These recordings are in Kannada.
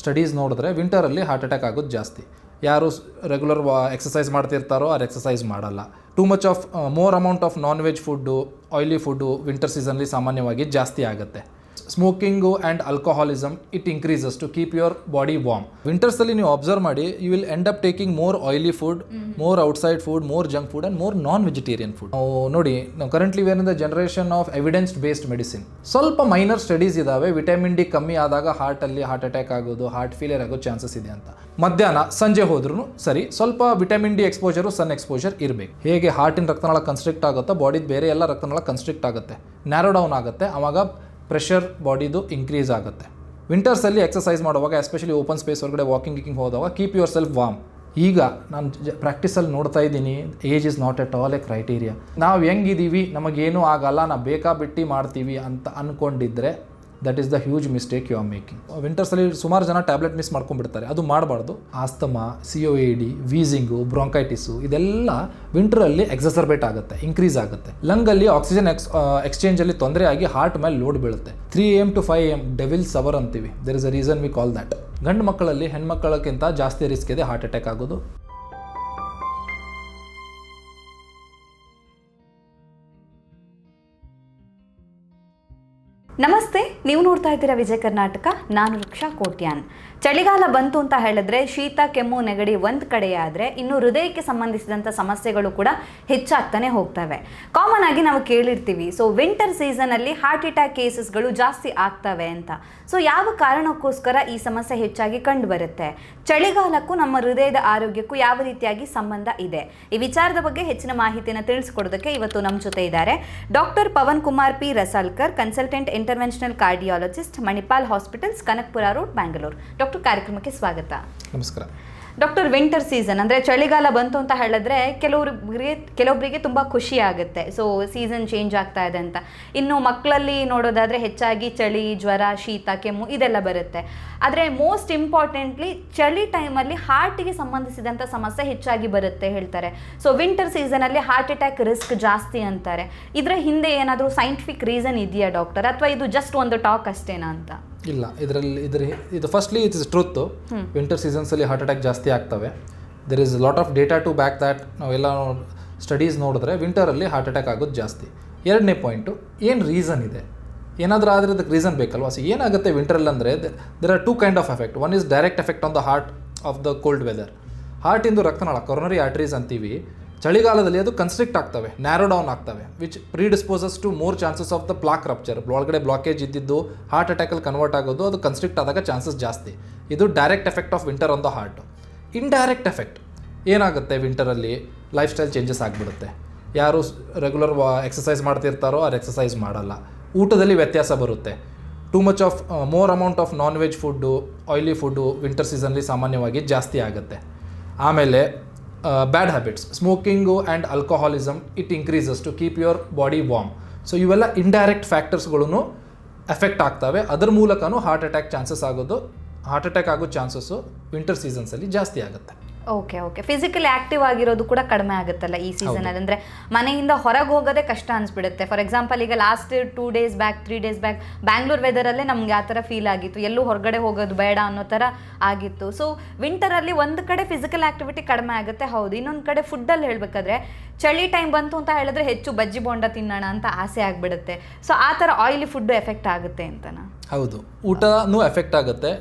ಸ್ಟಡೀಸ್ ನೋಡಿದ್ರೆ ವಿಂಟರಲ್ಲಿ ಹಾರ್ಟ್ ಅಟ್ಯಾಕ್ ಆಗೋದು ಜಾಸ್ತಿ. ಯಾರು ರೆಗ್ಯುಲರ್ ಎಕ್ಸಸೈಸ್ ಮಾಡ್ತಿರ್ತಾರೋ ಅವ್ರು ಎಕ್ಸಸೈಸ್ ಮಾಡಲ್ಲ. Too much of, more amount of non veg food, oily food winter ಸೀಸನ್ಲಿ ಸಾಮಾನ್ಯವಾಗಿ ಜಾಸ್ತಿ ಆಗುತ್ತೆ. Smoking and alcoholism it increases to keep your body warm ವಿಂಟರ್ಸಲ್ಲಿ ನೀವು ಅಬ್ಸರ್ವ್ ಮಾಡಿ you will end up taking more oily food more outside food more junk food and more non vegetarian food ನಾವು ನೋಡಿ ನಾವು currently we're in the generation of evidence based medicine ಸ್ವಲ್ಪ ಮೈನರ್ ಸ್ಟಡೀಸ್ ಇದ್ದಾವೆ ವಿಟಮಿನ್ ಡಿ ಕಮ್ಮಿ ಆದಾಗ ಹಾರ್ಟಲ್ಲಿ ಹಾರ್ಟ್ ಅಟ್ಯಾಕ್ ಆಗೋದು ಹಾರ್ಟ್ ಫೇಲಿಯರ್ ಆಗೋ ಚಾನ್ಸಸ್ ಇದೆ ಅಂತ. ಮಧ್ಯಾಹ್ನ ಸಂಜೆ ಹೋದ್ರೂ ಸರಿ ಸ್ವಲ್ಪ vitamin D exposure sun exposure ಇರಬೇಕು. ಹೇಗೆ ಹಾರ್ಟಿನ ರಕ್ತನಾಳ ಕನ್ಸ್ಟ್ರಿಕ್ಟ್ ಆಗುತ್ತೋ ಬಾಡಿದ ಬೇರೆ ಎಲ್ಲ ರಕ್ತನಾಳ ಕನ್ಸ್ಟ್ರಿಕ್ಟ್ ಆಗುತ್ತೆ. ನ್ಯಾರೋ ಡೌನ್ ಆಗುತ್ತೆ ಆವಾಗ ಪ್ರೆಷರ್ ಬಾಡಿದು ಇನ್ಕ್ರೀಸ್ ಆಗುತ್ತೆ. ವಿಂಟರ್ಸಲ್ಲಿ ಎಕ್ಸಸೈಸ್ ಮಾಡುವಾಗ ಎಸ್ಪೆಷಲಿ ಓಪನ್ ಸ್ಪೇಸ್ ಹೊರಗಡೆ ವಾಕಿಂಗ್ ಗಿಕಿಂಗ್ ಹೋದಾಗ ಕೀಪ್ ಯುವರ್ ಸೆಲ್ಫ್ ವಾರ್ಮ್ ಈಗ ನಾನು ಪ್ರಾಕ್ಟೀಸಲ್ಲಿ ನೋಡ್ತಾ ಇದ್ದೀನಿ age is not at all a criteria ನಾವು ಹೆಂಗಿದ್ದೀವಿ ನಮಗೇನೂ ಆಗಲ್ಲ ನಾವು ಬೇಕಾ ಬಿಟ್ಟು ಮಾಡ್ತೀವಿ ಅಂತ ಅಂದ್ಕೊಂಡಿದ್ರೆ that is the huge mistake you are making ವಿಂಟರ್ಸಲ್ಲಿ ಸುಮಾರು ಜನ ಟ್ಯಾಬ್ಲೆಟ್ ಮಿಸ್ ಮಾಡ್ಕೊಂಡ್ಬಿಡ್ತಾರೆ. ಅದು ಮಾಡಬಾರ್ದು. Asthma C O A D wheezing bronchitis ಇದೆಲ್ಲ ವಿಂಟರಲ್ಲಿ ಎಕ್ಸಸರ್ಬೇಟ್ ಆಗುತ್ತೆ ಇನ್ಕ್ರೀಸ್ ಆಗುತ್ತೆ. ಲಂಗಲ್ಲಿ ಆಕ್ಸಿಜನ್ ಎಕ್ಸ್ ಎಕ್ಸ್ಚೇಂಜಲ್ಲಿ ತೊಂದರೆ ಆಗಿ ಹಾರ್ಟ್ ಮೇಲೆ ಲೋಡ್ ಬೀಳುತ್ತೆ. Three M to five M devil's hour ಅಂತೀವಿ. There is a reason we call that ಗಂಡು ಮಕ್ಕಳಲ್ಲಿ ಹೆಣ್ಮಕ್ಕಳಕ್ಕಿಂತ ಜಾಸ್ತಿ ರಿಸ್ಕ್ ಇದೆ ಹಾರ್ಟ್ ಅಟ್ಯಾಕ್ ಆಗೋದು. ನಮಸ್ತೆ ನೀವು ನೋಡ್ತಾ ಇದ್ದೀರಾ ವಿಜಯ ಕರ್ನಾಟಕ ನಾನು ರಕ್ಷಾ ಕೋಟ್ಯಾನ್. ಚಳಿಗಾಲ ಬಂತು ಅಂತ ಹೇಳಿದ್ರೆ ಶೀತ, ಕೆಮ್ಮು, ನೆಗಡಿ ಒಂದು ಕಡೆ ಆದರೆ ಇನ್ನು ಹೃದಯಕ್ಕೆ ಸಂಬಂಧಿಸಿದಂಥ ಸಮಸ್ಯೆಗಳು ಕೂಡ ಹೆಚ್ಚಾಗ್ತಾನೆ ಹೋಗ್ತವೆ. ಕಾಮನ್ ಆಗಿ ನಾವು ಕೇಳಿರ್ತೀವಿ ಸೊ ವಿಂಟರ್ ಸೀಸನಲ್ಲಿ ಹಾರ್ಟ್ ಅಟ್ಯಾಕ್ ಕೇಸಸ್ಗಳು ಜಾಸ್ತಿ ಆಗ್ತವೆ ಅಂತ. ಸೊ ಯಾವ ಕಾರಣಕ್ಕೋಸ್ಕರ ಈ ಸಮಸ್ಯೆ ಹೆಚ್ಚಾಗಿ ಕಂಡುಬರುತ್ತೆ? ಚಳಿಗಾಲಕ್ಕೂ ನಮ್ಮ ಹೃದಯದ ಆರೋಗ್ಯಕ್ಕೂ ಯಾವ ರೀತಿಯಾಗಿ ಸಂಬಂಧ ಇದೆ? ಈ ವಿಚಾರದ ಬಗ್ಗೆ ಹೆಚ್ಚಿನ ಮಾಹಿತಿಯನ್ನು ತಿಳಿಸ್ಕೊಡೋದಕ್ಕೆ ಇವತ್ತು ನಮ್ಮ ಜೊತೆ ಇದ್ದಾರೆ doctor Pavan Kumar P Rasalkar consultant interventional cardiologist Manipal hospitals Kanakapura road Bangalore doctor ಕಾರ್ಯಕ್ರಮಕ್ಕೆ ಸ್ವಾಗತ. ನಮಸ್ಕಾರ. ಡಾಕ್ಟರ್ ವಿಂಟರ್ ಸೀಸನ್ ಅಂದರೆ ಚಳಿಗಾಲ ಬಂತು ಅಂತ ಹೇಳಿದ್ರೆ ಕೆಲವ್ರಿಗೆ ಕೆಲವೊಬ್ಬರಿಗೆ ತುಂಬ ಖುಷಿ ಆಗುತ್ತೆ. ಸೊ ಸೀಸನ್ ಚೇಂಜ್ ಆಗ್ತಾ ಇದೆ ಅಂತ. ಇನ್ನು ಮಕ್ಕಳಲ್ಲಿ ನೋಡೋದಾದರೆ ಹೆಚ್ಚಾಗಿ ಚಳಿ ಜ್ವರ ಶೀತ ಕೆಮ್ಮು ಇದೆಲ್ಲ ಬರುತ್ತೆ. ಆದರೆ ಮೋಸ್ಟ್ ಇಂಪಾರ್ಟೆಂಟ್ಲಿ ಚಳಿ ಟೈಮಲ್ಲಿ ಹಾರ್ಟಿಗೆ ಸಂಬಂಧಿಸಿದಂಥ ಸಮಸ್ಯೆ ಹೆಚ್ಚಾಗಿ ಬರುತ್ತೆ ಹೇಳ್ತಾರೆ. ಸೊ ವಿಂಟರ್ ಸೀಸನಲ್ಲಿ ಹಾರ್ಟ್ ಅಟ್ಯಾಕ್ ರಿಸ್ಕ್ ಜಾಸ್ತಿ ಅಂತಾರೆ. ಇದರ ಹಿಂದೆ ಏನಾದರೂ ಸೈಂಟಿಫಿಕ್ ರೀಸನ್ ಇದೆಯಾ ಡಾಕ್ಟರ್ ಅಥವಾ ಇದು ಜಸ್ಟ್ ಒಂದು ಟಾಕ್ ಅಷ್ಟೇನಾ ಅಂತ? ಇಲ್ಲ ಇದರಲ್ಲಿ ಇದ್ರ ಇದು firstly it is truth winter ಸೀಸನ್ಸಲ್ಲಿ heart attack ಜಾಸ್ತಿ ಆಗ್ತವೆ. There is lot of data to back that ನಾವೆಲ್ಲ ಸ್ಟಡೀಸ್ ನೋಡಿದ್ರೆ ವಿಂಟರಲ್ಲಿ ಹಾರ್ಟ್ ಅಟ್ಯಾಕ್ ಆಗೋದು ಜಾಸ್ತಿ. ಎರಡನೇ ಪಾಯಿಂಟು ಏನು ರೀಸನ್ ಇದೆ? ಏನಾದರೂ ಆದರೆ ಅದಕ್ಕೆ ರೀಸನ್ ಬೇಕಲ್ವಾ? ಸೊ ಏನಾಗುತ್ತೆ ವಿಂಟರಲ್ಲಿ ಅಂದರೆ there are two kind of effect one is direct effect on the heart of the cold weather ಹಾರ್ಟಿಂದು ರಕ್ತನಾಳ ಕೊರೋನರಿ ಆರ್ಟ್ರೀಸ್ ಅಂತೀವಿ. ಚಳಿಗಾಲದಲ್ಲಿ ಅದು ಕನ್ಸ್ಟ್ರಿಕ್ಟ್ ಆಗ್ತವೆ ನ್ಯಾರೋ ಡೌನ್ ಆಗ್ತವೆ which predisposes to more chances of the plaque rupture ಒಳಗಡೆ ಬ್ಲಾಕೇಜ್ ಇದ್ದಿದ್ದು ಹಾರ್ಟ್ ಅಟ್ಯಾಕಲ್ಲಿ ಕನ್ವರ್ಟ್ ಆಗೋದು, ಅದು ಕನ್ಸ್ಟ್ರಿಕ್ಟ್ ಆದಾಗ ಚಾನ್ಸಸ್ ಜಾಸ್ತಿ. ಇದು direct effect of winter on the heart indirect effect ಏನಾಗುತ್ತೆ ವಿಂಟರಲ್ಲಿ ಲೈಫ್ ಸ್ಟೈಲ್ ಚೇಂಜಸ್ ಆಗಿಬಿಡುತ್ತೆ. ಯಾರು ರೆಗ್ಯುಲರ್ ಎಕ್ಸಸೈಸ್ ಮಾಡ್ತಿರ್ತಾರೋ, ಅವ್ರು ಎಕ್ಸಸೈಸ್ ಮಾಡಲ್ಲ. ಊಟದಲ್ಲಿ ವ್ಯತ್ಯಾಸ ಬರುತ್ತೆ. Too much of more amount of non veg food oily food winter ಸೀಸನ್ಲಿ ಸಾಮಾನ್ಯವಾಗಿ ಜಾಸ್ತಿ ಆಗುತ್ತೆ. ಆಮೇಲೆ bad habits smoking and alcoholism it increases to keep your body warm so ಇವೆಲ್ಲ ಇಂಡೈರೆಕ್ಟ್ ಫ್ಯಾಕ್ಟರ್ಸ್ಗಳೂ ಎಫೆಕ್ಟ್ ಆಗ್ತವೆ. ಅದರ ಮೂಲಕನೂ ಹಾರ್ಟ್ ಅಟ್ಯಾಕ್ ಚಾನ್ಸಸ್ ಆಗೋದು ಹಾರ್ಟ್ ಅಟ್ಯಾಕ್ ಆಗೋ ಚಾನ್ಸಸ್ಸು ವಿಂಟರ್ ಸೀಸನ್ಸಲ್ಲಿ ಜಾಸ್ತಿ ಆಗುತ್ತೆ. ಓಕೆ ಓಕೆ ಫಿಸಿಕಲಿ ಆಕ್ಟಿವ್ ಆಗಿರೋದು ಕೂಡ ಕಡಿಮೆ ಆಗುತ್ತಲ್ಲ ಈ ಸೀಸನಲ್ಲಿ ಅಂದ್ರೆ ಮನೆಯಿಂದ ಹೊರಗೆ ಹೋಗೋದೇ ಕಷ್ಟ ಅನಿಸ್ಬಿಡುತ್ತೆ. ಫಾರ್ ಎಕ್ಸಾಂಪಲ್ ಈಗ last two days back three days back Bangalore ವೆದರಲ್ಲೇ ನಮ್ಗೆ ಆ ಥರ ಫೀಲ್ ಆಗಿತ್ತು. ಎಲ್ಲೂ ಹೊರಗಡೆ ಹೋಗೋದು ಬೇಡ ಅನ್ನೋ ಥರ ಆಗಿತ್ತು. ಸೊ ವಿಂಟರಲ್ಲಿ ಒಂದು ಕಡೆ ಫಿಸಿಕಲ್ ಆಕ್ಟಿವಿಟಿ ಕಡಿಮೆ ಆಗುತ್ತೆ. ಹೌದು. ಇನ್ನೊಂದು ಕಡೆ ಫುಡ್ಡಲ್ಲಿ ಹೇಳಬೇಕಾದ್ರೆ ಚಳಿ ಟೈಮ್ ಬಂತು ಅಂತ ಹೇಳಿದ್ರೆ ಹೆಚ್ಚು ಬಜ್ಜಿ ಬೋಂಡ ತಿನ್ನೋಣ ಅಂತ ಆಸೆ ಆಗಿಬಿಡುತ್ತೆ. ಸೊ ಆ ಥರ ಆಯಿಲಿ ಫುಡ್ ಎಫೆಕ್ಟ್ ಆಗುತ್ತೆ ಅಂತನಾ? ಹೌದು. ಊಟನೂ ಎಫೆಕ್ಟ್ ಆಗುತ್ತೆ.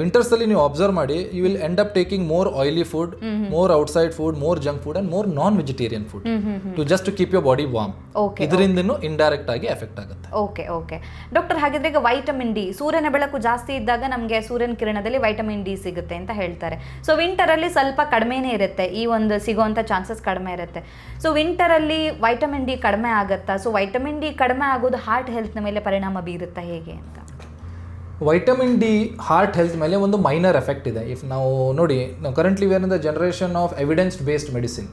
ವಿಂಟರ್ಸಲ್ಲಿ ನೀವು ಅಬ್ಸರ್ವ್ ಮಾಡಿ you will end up taking more oily food more outside food more junk food and more non vegetarian food to just to keep your body warm okay ಇದರಿಂದನೂ indirect ಆಗಿ ಎಫೆಕ್ಟ್ ಆಗುತ್ತೆ. ಓಕೆ ಓಕೆ ಡಾಕ್ಟರ್ ಹಾಗಿದ್ರೆ ಈಗ ವೈಟಮಿನ್ ಡಿ ಸೂರ್ಯನ ಬೆಳಕು ಜಾಸ್ತಿ ಇದ್ದಾಗ ನಮಗೆ ಸೂರ್ಯನ ಕಿರಣದಲ್ಲಿ ವೈಟಮಿನ್ ಡಿ ಸಿಗುತ್ತೆ ಅಂತ ಹೇಳ್ತಾರೆ. ಸೊ ವಿಂಟರಲ್ಲಿ ಸ್ವಲ್ಪ ಕಡಿಮೆನೇ ಇರುತ್ತೆ ಈ ಒಂದು ಸಿಗೋವಂಥ ಚಾನ್ಸಸ್ ಕಡಿಮೆ ಇರುತ್ತೆ. ಸೊ ವಿಂಟರಲ್ಲಿ ವೈಟಮಿನ್ ಡಿ ಕಡಿಮೆ ಆಗುತ್ತಾ? ಸೊ ವೈಟಮಿನ್ ಡಿ ಕಡಿಮೆ ಆಗೋದು ಹಾರ್ಟ್ ಹೆಲ್ತ್ನ ಮೇಲೆ ಪರಿಣಾಮ ಬೀರುತ್ತಾ ಹೇಗೆ ಅಂತ? ವೈಟಮಿನ್ ಡಿ ಹಾರ್ಟ್ ಹೆಲ್ತ್ ಮೇಲೆ ಒಂದು ಮೈನರ್ ಎಫೆಕ್ಟ್ ಇದೆ. ಇಫ್ ನಾವು ನೋಡಿ, ನಾವು currently we're in the generation of evidence based medicine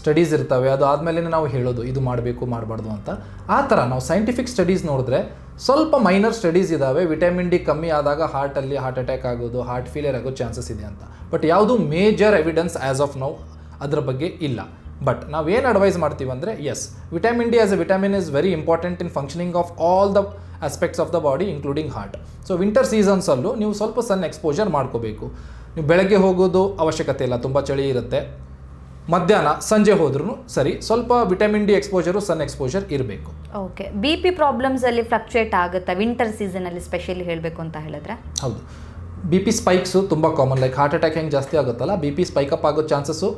studies ಇರ್ತವೆ, ಅದು ಆದಮೇಲೆ ನಾವು ಹೇಳೋದು, ಇದು ಮಾಡಬೇಕು, ಮಾಡಬಾರ್ದು ಅಂತ. ಆ ಥರ ನಾವು ಸೈಂಟಿಫಿಕ್ ಸ್ಟಡೀಸ್ ನೋಡಿದ್ರೆ ಸ್ವಲ್ಪ ಮೈನರ್ ಸ್ಟಡೀಸ್ ಇದ್ದಾವೆ ವಿಟಮಿನ್ ಡಿ ಕಮ್ಮಿ ಆದಾಗ ಹಾರ್ಟಲ್ಲಿ ಹಾರ್ಟ್ ಅಟ್ಯಾಕ್ ಆಗೋದು ಹಾರ್ಟ್ ಫೇಲಿಯರ್ ಆಗೋ ಚಾನ್ಸಸ್ ಇದೆ ಅಂತ. ಬಟ್ ಯಾವುದು major evidence as of now ಅದರ ಬಗ್ಗೆ ಇಲ್ಲ. ಬಟ್ ನಾವೇನು ಅಡ್ವೈಸ್ ಮಾಡ್ತೀವಿ ಅಂದರೆ yes vitamin D as a vitamin is very important in functioning of all the aspects of the body including heart so winter ಸೀಸನ್ಸಲ್ಲೂ ನೀವು ಸ್ವಲ್ಪ ಸನ್ ಎಕ್ಸ್ಪೋಜರ್ ಮಾಡ್ಕೋಬೇಕು. ನೀವು ಬೆಳಗ್ಗೆ ಹೋಗೋದು ಅವಶ್ಯಕತೆ ಇಲ್ಲ ತುಂಬ ಚಳಿ ಇರುತ್ತೆ. ಮಧ್ಯಾಹ್ನ ಸಂಜೆ ಹೋದ್ರೂ ಸರಿ ಸ್ವಲ್ಪ vitamin D exposure sun exposure ಇರಬೇಕು. ಓಕೆ ಬಿ ಪಿ ಪ್ರಾಬ್ಲಮ್ಸ್ ಅಲ್ಲಿ ಫ್ಲಕ್ಚುಯೇಟ್ ಆಗುತ್ತಾ? ವಿಂಟರ್ ಸೀಸನಲ್ಲಿ ಸ್ಪೆಷಲಿ ಹೇಳಬೇಕು ಅಂತ ಹೇಳಿದ್ರೆ? ಹೌದು. ಬಿ ಪಿ ಸ್ಪೈಕ್ಸು ತುಂಬ ಕಾಮನ್ ಲೈಕ್ ಹಾರ್ಟ್ ಅಟ್ಯಾಕ್ ಹೆಂಗೆ ಜಾಸ್ತಿ ಆಗುತ್ತಲ್ಲ ಬಿ ಪಿ ಸ್ಪೈಕಪ್ ಆಗೋ ಚಾನ್ಸಸ್ಸು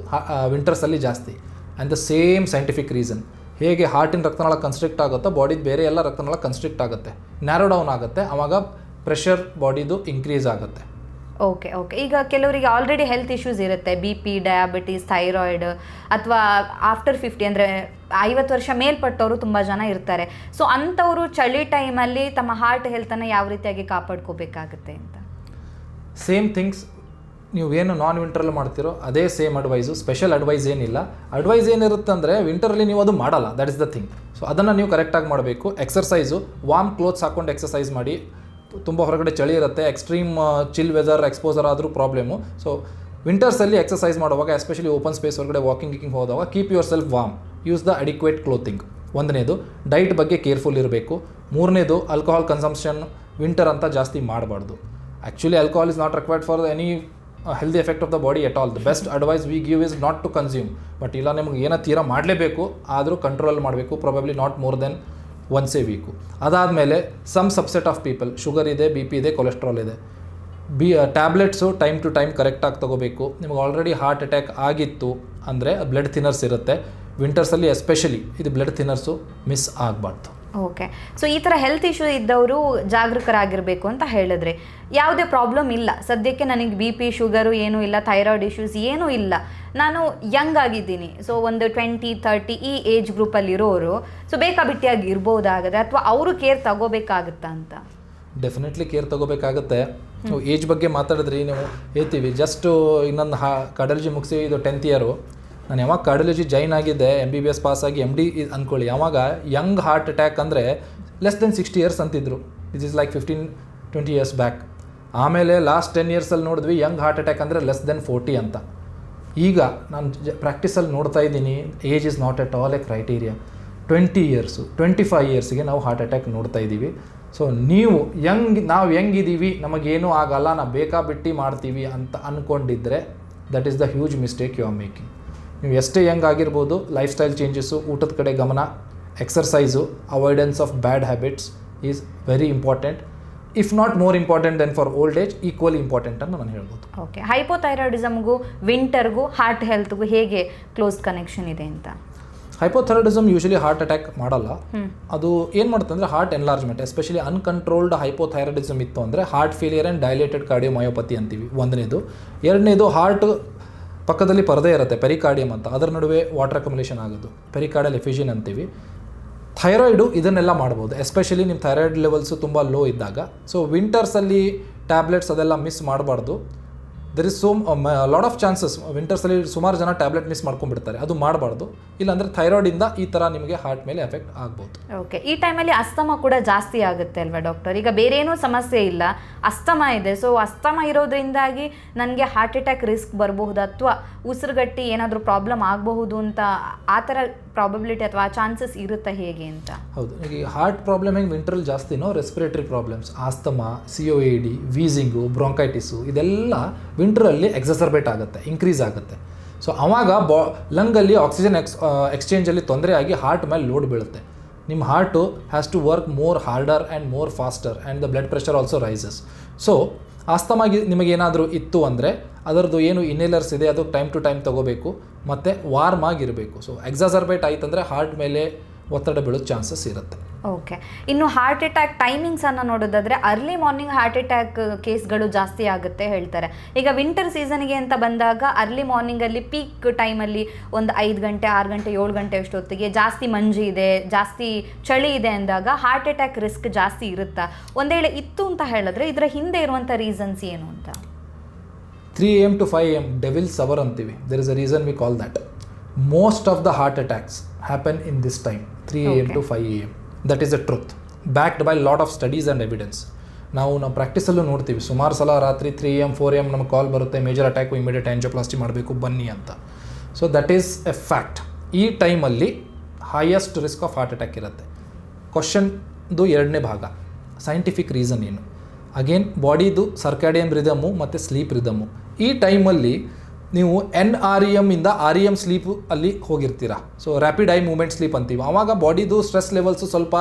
ವಿಂಟರ್ಸಲ್ಲಿ ಜಾಸ್ತಿ. And the same scientific reason ಹೇಗೆ ಹಾರ್ಟಿನ ರಕ್ತನಾಳ ಕನ್ಸ್ಟ್ರಿಕ್ಟ್ ಆಗುತ್ತೋ ಬಾಡಿದು ಬೇರೆ ಎಲ್ಲ ರಕ್ತನಾಳ ಕನ್ಸ್ಟ್ರಿಕ್ಟ್ ಆಗುತ್ತೆ. ನ್ಯಾರೋ ಡೌನ್ ಆಗುತ್ತೆ ಆವಾಗ ಪ್ರೆಷರ್ ಬಾಡಿದು ಇನ್ಕ್ರೀಸ್ ಆಗುತ್ತೆ. ಓಕೆ ಓಕೆ ಈಗ ಕೆಲವರಿಗೆ ಆಲ್ರೆಡಿ ಹೆಲ್ತ್ ಇಶ್ಯೂಸ್ ಇರುತ್ತೆ. ಬಿ ಪಿ ಡಯಾಬಿಟೀಸ್ ಥೈರಾಯ್ಡ್ ಅಥವಾ ಆಫ್ಟರ್ ಫಿಫ್ಟಿ ಅಂದರೆ ಐವತ್ತು ವರ್ಷ ಮೇಲ್ಪಟ್ಟವರು ತುಂಬ ಜನ ಇರ್ತಾರೆ. ಸೊ ಅಂಥವರು ಚಳಿ ಟೈಮಲ್ಲಿ ತಮ್ಮ ಹಾರ್ಟ್ ಹೆಲ್ತನ್ನು ಯಾವ ರೀತಿಯಾಗಿ ಕಾಪಾಡ್ಕೋಬೇಕಾಗುತ್ತೆ ಅಂತ? ಸೇಮ್ ಥಿಂಗ್ಸ್ ನೀವು ಏನು ನಾನ್ ವಿಂಟ್ರಲ್ಲಿ ಮಾಡ್ತೀರೋ ಅದೇ ಸೇಮ್ ಅಡ್ವೈಸು ಸ್ಪೆಷಲ್ ಅಡ್ವೈಸ್ ಏನಿಲ್ಲ. ಅಡ್ವೈಸ್ ಏನಿರುತ್ತೆ ಅಂದರೆ ವಿಂಟರಲ್ಲಿ ನೀವು ಅದು ಮಾಡಲ್ಲ. That is the thing so ಅದನ್ನು ನೀವು ಕರೆಕ್ಟಾಗಿ ಮಾಡಬೇಕು. ಎಕ್ಸರ್ಸೈಸು ವಾರ್ಮ್ ಕ್ಲೋತ್ಸ್ ಹಾಕ್ಕೊಂಡು ಎಕ್ಸರ್ಸೈಸ್ ಮಾಡಿ. ತುಂಬ ಹೊರಗಡೆ ಚಳಿ ಇರುತ್ತೆ ಎಕ್ಸ್ಟ್ರೀಮ್ ಚಿಲ್ ವೆದರ್ ಎಕ್ಸ್ಪೋಸರ್ ಆದರೂ ಪ್ರಾಬ್ಲಮು ಸೊ ವಿಂಟರ್ಸಲ್ಲಿ ಎಕ್ಸರ್ಸೈಸ್ ಮಾಡುವಾಗ ಎಸ್ಪೆಷಲಿ ಓಪನ್ ಸ್ಪೇಸ್ ಹೊರಗಡೆ ವಾಕಿಂಗ್ ಗಿಕಿಂಗ್ ಹೋದಾಗ keep yourself warm use the adequate clothing ಒಂದನೇದು ಡೈಟ್ ಬಗ್ಗೆ ಕೇರ್ಫುಲ್ ಇರಬೇಕು. ಮೂರನೇದು ಆಲ್ಕೋಹಾಲ್ ಕನ್ಸಂಪ್ಷನ್ ವಿಂಟರ್ ಅಂತ ಜಾಸ್ತಿ ಮಾಡಬಾರ್ದು. Actually alcohol is not required for any healthy effect of the body at all the best advice we give is not to consume but ಇಲ್ಲ ನಿಮ್ಗೆ ಏನೋ ತೀರಾ ಮಾಡಲೇಬೇಕು, ಆದರೂ ಕಂಟ್ರೋಲ್ ಮಾಡಬೇಕು probably not more than once a week ಅದಾದಮೇಲೆ some subset of people sugar ಇದೆ ಬಿ ಪಿ ಇದೆ ಕೊಲೆಸ್ಟ್ರಾಲ್ ಇದೆ. B tablets time to time ಕರೆಕ್ಟಾಗಿ ತೊಗೋಬೇಕು. ನಿಮ್ಗೆ ಆಲ್ರೆಡಿ ಹಾರ್ಟ್ ಅಟ್ಯಾಕ್ ಆಗಿತ್ತು ಅಂದರೆ ಬ್ಲಡ್ ಥಿನ್ನರ್ಸ್ ಇರುತ್ತೆ. ವಿಂಟರ್ಸಲ್ಲಿ ಎಸ್ಪೆಷಲಿ ಇದು ಬ್ಲಡ್ ಥಿನ್ನರ್ಸು ಮಿಸ್ ಆಗಬಾರ್ದು. ಓಕೆ ಸೊ ಈ ಥರ ಹೆಲ್ತ್ ಇಶ್ಯೂ ಇದ್ದವರು ಜಾಗೃತರಾಗಿರಬೇಕು ಅಂತ ಹೇಳಿದ್ರೆ ಯಾವುದೇ ಪ್ರಾಬ್ಲಮ್ ಇಲ್ಲ. ಸದ್ಯಕ್ಕೆ ನನಗೆ ಬಿ ಪಿ ಶುಗರು ಏನೂ ಇಲ್ಲ ಥೈರಾಯ್ಡ್ ಇಶ್ಯೂಸ್ ಏನೂ ಇಲ್ಲ. ನಾನು ಯಂಗ್ ಆಗಿದ್ದೀನಿ. ಸೊ ಒಂದು ಟ್ವೆಂಟಿ ತರ್ಟಿ ಈ ಏಜ್ ಗ್ರೂಪಲ್ಲಿರೋರು ಸೊ ಬೇಕಾಬಿಟ್ಟಿಯಾಗಿ ಇರ್ಬೋದಾಗದೆ ಅಥವಾ ಅವರು ಕೇರ್ ತಗೋಬೇಕಾಗುತ್ತಾ ಅಂತ? Definitely care ತಗೋಬೇಕಾಗುತ್ತೆ. ಏಜ್ ಬಗ್ಗೆ ಮಾತಾಡಿದ್ರಿ ನೀವು ಹೇಳ್ತೀವಿ. ಜಸ್ಟು ಇನ್ನೊಂದು ಹಾ, ಕಡಲ್ಜಿ ಮುಗಿಸಿ ಇದು ಟೆಂತ್ ಇಯರು ನಾನು ಯಾವಾಗ ಕಾರ್ಡಿಯಾಲಜಿ ಜಾಯ್ನ್ ಆಗಿದ್ದೆ M B B S pass ಆಗಿ ಎಂ ಡಿ ಅಂದ್ಕೊಳ್ಳಿ ಯಾವಾಗ ಯಂಗ್ ಹಾರ್ಟ್ ಅಟ್ಯಾಕ್ ಅಂದರೆ ಲೆಸ್ ದೆನ್ ಸಿಕ್ಸ್ಟಿ ಇಯರ್ಸ್ ಅಂತಿದ್ರು. This is like fifteen twenty years back ಆಮೇಲೆ ಲಾಸ್ಟ್ ಟೆನ್ ಇಯರ್ಸಲ್ಲಿ ನೋಡಿದ್ವಿ ಯಂಗ್ ಹಾರ್ಟ್ ಅಟ್ಯಾಕ್ ಅಂದರೆ ಲೆಸ್ ದೆನ್ ಫೋರ್ಟಿ ಅಂತ. ಈಗ ನಾನು ಜ ಪ್ರಾಕ್ಟೀಸಲ್ಲಿ ನೋಡ್ತಾ ಇದ್ದೀನಿ age is not at all a criteria twenty years twenty five ಇಯರ್ಸ್ಗೆ ನಾವು ಹಾರ್ಟ್ ಅಟ್ಯಾಕ್ ನೋಡ್ತಾ ಇದ್ದೀವಿ. ಸೊ ನೀವು ಯಂಗ್ ನಾವು ಹೆಂಗಿದ್ದೀವಿ ನಮಗೇನೂ ಆಗಲ್ಲ ನಾವು ಬೇಕಾ ಬಿಟ್ಟು ಮಾಡ್ತೀವಿ ಅಂತ ಅಂದ್ಕೊಂಡಿದ್ರೆ that is the huge mistake you are making ನೀವು ಎಷ್ಟೇ ಯಂಗ್ ಆಗಿರ್ಬೋದು ಲೈಫ್ ಸ್ಟೈಲ್ ಚೇಂಜಸ್ಸು ಊಟದ ಕಡೆ ಗಮನ exercise avoidance of bad habits is very important if not more important than for old age equally important ಅಂತ ನಾನು ಹೇಳ್ಬೋದು. ಓಕೆ ಹೈಪೋಥೈರಾಯ್ಡಿಸಮ್ಗೂ ವಿಂಟರ್ಗೂ ಹಾರ್ಟ್ ಹೆಲ್ತ್ಗೂ ಹೇಗೆ ಕ್ಲೋಸ್ ಕನೆಕ್ಷನ್ ಇದೆ ಅಂತ? ಹೈಪೋಥೈರಾಯ್ಡಿಸಮ್ ಯೂಶಲಿ ಹಾರ್ಟ್ ಅಟ್ಯಾಕ್ ಮಾಡಲ್ಲ. ಅದು ಏನು ಮಾಡುತ್ತೆ ಅಂದರೆ heart enlargement especially uncontrolled hypothyroidism ಇತ್ತು ಅಂದರೆ heart failure and dilated cardiomyopathy ಅಂತೀವಿ. ಒಂದನೇದು. ಎರಡನೇದು ಹಾರ್ಟ್ ಪಕ್ಕದಲ್ಲಿ ಪರದೆ ಇರುತ್ತೆ ಪೆರಿಕಾರ್ಡಿಯಮ್ ಅಂತ. ಅದರ ನಡುವೆ ವಾಟರ್ ಅಕಮುಲೇಷನ್ ಆಗೋದು. ಪೆರಿಕಾರ್ಡಲ್ ಎಫಿಷಿಯನ್ ಅಂತೀವಿ. ಥೈರಾಯ್ಡು ಇದನ್ನೆಲ್ಲ ಮಾಡ್ಬೋದು. ಎಸ್ಪೆಷಲಿ ನಿಮ್ಮ ಥೈರಾಯ್ಡ್ ಲೆವೆಲ್ಸು ತುಂಬ ಲೋ ಇದ್ದಾಗ. ಸೊ ವಿಂಟರ್ಸಲ್ಲಿ ಟ್ಯಾಬ್ಲೆಟ್ಸ್ ಅದೆಲ್ಲ ಮಿಸ್ ಮಾಡಬಾರ್ದು. There is so lot of chances ವಿಂಟರ್ಸಲ್ಲಿ ಸುಮಾರು ಜನ ಟ್ಯಾಬ್ಲೆಟ್ ಮಿಸ್ ಮಾಡ್ಕೊಂಡ್ಬಿಡ್ತಾರೆ. ಅದು ಮಾಡಬಾರ್ದು. ಇಲ್ಲಾಂದರೆ ಥೈರಾಯ್ಡಿಂದ ಈ ಥರ ನಿಮಗೆ ಹಾರ್ಟ್ ಮೇಲೆ ಎಫೆಕ್ಟ್ ಆಗ್ಬೋದು. ಓಕೆ ಈ ಟೈಮಲ್ಲಿ ಅಸ್ತಮ ಕೂಡ ಜಾಸ್ತಿ ಆಗುತ್ತೆ ಅಲ್ವಾ ಡಾಕ್ಟರ್ ಈಗ ಬೇರೆ ಸಮಸ್ಯೆ ಇಲ್ಲ. ಅಸ್ತಮ ಇದೆ. ಸೊ ಅಸ್ತಮ ಇರೋದ್ರಿಂದಾಗಿ ನನಗೆ ಹಾರ್ಟ್ ಅಟ್ಯಾಕ್ ರಿಸ್ಕ್ ಬರಬಹುದು? ಅಥವಾ ಉಸಿರುಗಟ್ಟಿ ಏನಾದರೂ ಪ್ರಾಬ್ಲಮ್ ಆಗಬಹುದು ಅಂತ ಆ ಥರ ಪ್ರಾಬಬಿಲಿಟಿ ಅಥವಾ ಚಾನ್ಸಸ್ ಇರುತ್ತೆ ಹೇಗೆ ಅಂತ. ಹೌದು ಈಗ ಹಾರ್ಟ್ ಪ್ರಾಬ್ಲಮ್ ಹೆಂಗೆ ವಿಂಟ್ರಲ್ಲಿ ಜಾಸ್ತಿನೋ respiratory problems asthma C O A D wheezing bronchitis ಇದೆಲ್ಲ ವಿಂಟ್ರಲ್ಲಿ ಎಕ್ಸಸರ್ಬೇಟ್ ಆಗುತ್ತೆ ಇನ್ಕ್ರೀಸ್ ಆಗುತ್ತೆ. ಸೊ ಅವಾಗ ಬಾ ಲಂಗಲ್ಲಿ ಆಕ್ಸಿಜನ್ ಎಕ್ಸ್ ಎಕ್ಸ್ಚೇಂಜಲ್ಲಿ ತೊಂದರೆ ಆಗಿ ಹಾರ್ಟ್ ಮೇಲೆ ಲೋಡ್ ಬೀಳುತ್ತೆ. ನಿಮ್ಮ heart has to work more harder and more faster and the blood pressure also rises so ಆಸ್ತಮಾಗಿ ನಿಮಗೇನಾದರೂ ಇತ್ತು ಅಂದರೆ ಅದರದ್ದು ಏನು ಇನ್ಹೇಲರ್ಸ್ ಇದೆ, ಅದು ಟೈಮ್ ಟು ಟೈಮ್ ತೊಗೋಬೇಕು, ಮತ್ತು ವಾರ್ಮ್ ಆಗಿರಬೇಕು. ಸೊ ಎಕ್ಸಾಸರ್ಬೇಟ್ ಆಯ್ತಂದರೆ ಹಾರ್ಟ್ ಮೇಲೆ ಒತ್ತಡ ಬೀಳೋ ಚಾನ್ಸಸ್ ಇರುತ್ತೆ. ಓಕೆ ಇನ್ನು ಹಾರ್ಟ್ ಅಟ್ಯಾಕ್ ಟೈಮಿಂಗ್ಸನ್ನು ನೋಡೋದಾದ್ರೆ ಅರ್ಲಿ ಮಾರ್ನಿಂಗ್ ಹಾರ್ಟ್ ಅಟ್ಯಾಕ್ ಕೇಸ್ಗಳು ಜಾಸ್ತಿ ಆಗುತ್ತೆ ಹೇಳ್ತಾರೆ. ಈಗ ವಿಂಟರ್ ಸೀಸನ್ಗೆ ಅಂತ ಬಂದಾಗ ಅರ್ಲಿ ಮಾರ್ನಿಂಗಲ್ಲಿ ಪೀಕ್ ಟೈಮಲ್ಲಿ ಒಂದು ಐದು ಗಂಟೆ ಆರು ಗಂಟೆ ಏಳು ಗಂಟೆ ಅಷ್ಟೊತ್ತಿಗೆ ಜಾಸ್ತಿ ಮಂಜು ಇದೆ ಜಾಸ್ತಿ ಚಳಿ ಇದೆ ಅಂದಾಗ ಹಾರ್ಟ್ ಅಟ್ಯಾಕ್ ರಿಸ್ಕ್ ಜಾಸ್ತಿ ಇರುತ್ತಾ? ಒಂದು ವೇಳೆ ಇತ್ತು ಅಂತ ಹೇಳಿದ್ರೆ ಇದರ ಹಿಂದೆ ಇರುವಂಥ ರೀಸನ್ಸ್ ಏನು ಅಂತ? Three A M to five M devil's hour ಅಂತೀವಿ. There is a reason we call that most of the heart attacks happen in this time three A M to five A M that is a truth backed by lot of studies and evidence ನಾವು ನಮ್ಮ ಪ್ರಾಕ್ಟೀಸಲ್ಲೂ ನೋಡ್ತೀವಿ. ಸುಮಾರು ಸಲ ರಾತ್ರಿ ತ್ರೀ ಎಂ ಫೋರ್ ಎಂ ನಮಗೆ ಕಾಲ್ ಬರುತ್ತೆ. ಮೇಜರ್ ಅಟ್ಯಾಕು ಇಮಿಡಿಯೇಟ್ ಆ್ಯಂಜೋಪ್ಲಾಸ್ಟಿ ಮಾಡಬೇಕು ಬನ್ನಿ ಅಂತ. So that is a fact ಈ ಟೈಮಲ್ಲಿ highest risk of heart attack ಇರುತ್ತೆ. ಕ್ವಶನ್ದು ಎರಡನೇ ಭಾಗ. ಸೈಂಟಿಫಿಕ್ ರೀಸನ್ ಏನು? ಅಗೇನ್ ಬಾಡಿದು ಸರ್ಕಾಡಿಯಮ್ ರಿದಮು ಮತ್ತು ಸ್ಲೀಪ್ ರಿದಮು ಈ ಟೈಮಲ್ಲಿ ನೀವು ಎನ್ ಆರ್ ಇ ಇಂದ ಆರ್ ಇ ಎಂ ಸ್ಲೀಪ್ ಅಲ್ಲಿ ಹೋಗಿರ್ತೀರ. So rapid eye movement sleep ಅಂತೀವಿ. ಆವಾಗ ಬಾಡಿದು ಸ್ಟ್ರೆಸ್ ಲೆವೆಲ್ಸು ಸ್ವಲ್ಪ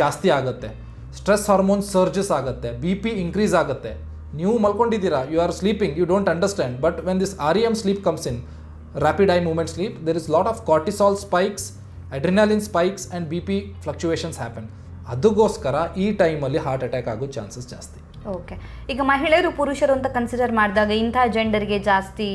ಜಾಸ್ತಿ ಆಗುತ್ತೆ. ಸ್ಟ್ರೆಸ್ ಹಾರ್ಮೋನ್ ಸರ್ಜಸ್ ಆಗುತ್ತೆ. ಬಿ ಪಿ ಇನ್ಕ್ರೀಸ್ ಆಗುತ್ತೆ. ನೀವು ಮಲ್ಕೊಂಡಿದ್ದೀರಾ you are sleeping you don't understand but when this R E M sleep comes in rapid eye movement sleep there is lot of cortisol spikes adrenaline spikes and B P fluctuations happen ಅದಕ್ಕೋಸ್ಕರ ಈ ಟೈಮಲ್ಲಿ ಹಾರ್ಟ್ ಅಟ್ಯಾಕ್ ಆಗೋ ಚಾನ್ಸಸ್ ಜಾಸ್ತಿ. ಓಕೆ ಈಗ ಮಹಿಳೆಯರು ಪುರುಷರು ಅಂತ ಕನ್ಸಿಡರ್ ಮಾಡಿದಾಗ ಇಂಥ ಜೆಂಡರ್ಗೆ ಜಾಸ್ತಿ